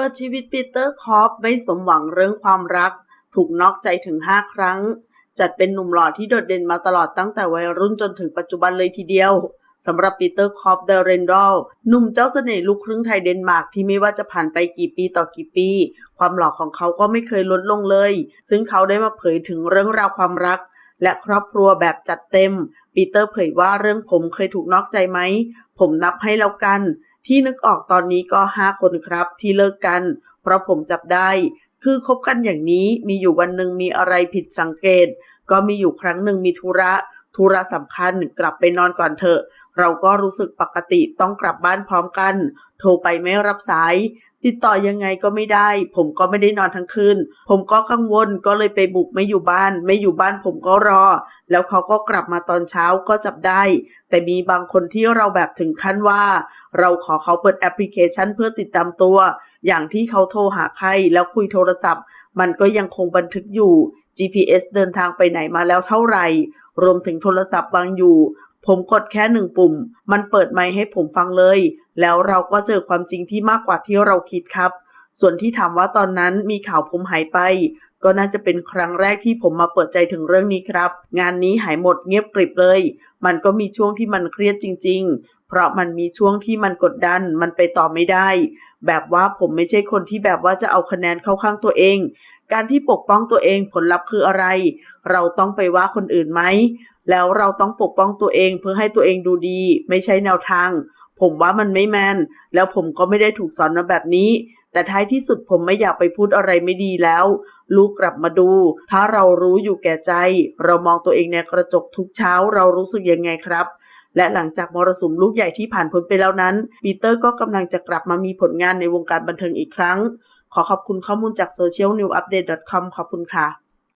ปิดชีวิตปีเตอร์คอปไม่สมหวังเรื่องความรัก ถูกนอกใจถึง 5 ครั้ง จัดเป็นหนุ่มหล่อที่โดดเด่นมาตลอดตั้งแต่วัยรุ่นจนถึงปัจจุบันเลยทีเดียวสำหรับปีเตอร์คอปเดเรนดอลหนุ่มเจ้าเสน่ห์ลูกครึ่งไทยเดนมาร์กที่ไม่ว่าจะผ่านไปกี่ปีต่อกี่ปี ความหล่อของเขาก็ไม่เคยลดลงเลย ซึ่งเขาได้มาเผยถึงเรื่องราวความรัก และครอบครัวแบบจัดเต็ม ปีเตอร์เผยว่าเรื่องผมเคยถูกนอกใจไหม ผมนับให้แล้วกัน ที่นึกออกตอนนี้ก็ 5 คนครับ ที่เลิกกัน เพราะผมจับได้ คือคบกันอย่างนี้มีอยู่วันหนึ่งมีอะไรผิดสังเกต ก็มีอยู่ครั้งหนึ่งมีธุระธุระสำคัญกลับไปนอนก่อนเถอะเราก็รู้สึกปกติต้องกลับบ้านพร้อมกัน โทรไปไม่รับสาย ติดต่อยังไงก็ไม่ได้ ผมก็ไม่ได้นอนทั้งคืน ผมก็กังวลก็เลยไปบุกไม่อยู่บ้าน ไม่อยู่บ้านผมก็รอ แล้วเขาก็กลับมาตอนเช้าก็จับได้ แต่มีบางคนที่เราแบบถึงขั้นว่า เราขอเขาเปิดแอปพลิเคชันเพื่อติดตามตัว อย่างที่เขาโทรหาใครแล้วคุยโทรศัพท์ มันก็ยังคงบันทึกอยู่ GPS เดินทางไปไหนมาแล้วเท่าไหร่ รวมถึงโทรศัพท์วางอยู่ ผมกดแค่หนึ่งปุ่ม มันเปิดไมค์ให้ผมฟังเลย แล้วเราก็เจอความจริงที่มากกว่าที่เราคิดครับ ส่วนที่ถามว่าตอนนั้นมีข่าวผมหายไป ก็น่าจะเป็นครั้งแรกที่ผมมาเปิดใจถึงเรื่องนี้ครับ งานนี้หายหมดเงียบกริบเลย มันก็มีช่วงที่มันเครียดจริงๆ เพราะมันมีช่วงที่มันกดดันมันไปต่อไม่ได้ แบบว่าผมไม่ใช่คนที่แบบว่าจะเอาคะแนนเข้าข้างตัวเอง การที่ปกป้องตัวเองผลลัพธ์คืออะไร เราต้องไปว่าคนอื่นไหมแล้วเราต้องปกป้องตัวเองเพื่อให้ตัวเองดูดี ไม่ใช่แนวทาง ผมว่ามันไม่แมนแล้วผมก็ไม่ได้ถูกสอนมาแบบนี้ แต่ท้ายที่สุดผมไม่อยากไปพูดอะไรไม่ดีแล้ว ลูกกลับมาดู ถ้าเรารู้อยู่แก่ใจ เรามองตัวเองในกระจกทุกเช้าเรารู้สึกยังไงครับ และหลังจากมรสุมลูกใหญ่ที่ผ่านพ้นไปแล้วนั้น ปีเตอร์ก็กำลังจะกลับมามีผลงานในวงการบันเทิงอีกครั้ง ขอขอบคุณข้อมูลจาก socialnewupdate.com ขอบคุณค่ะ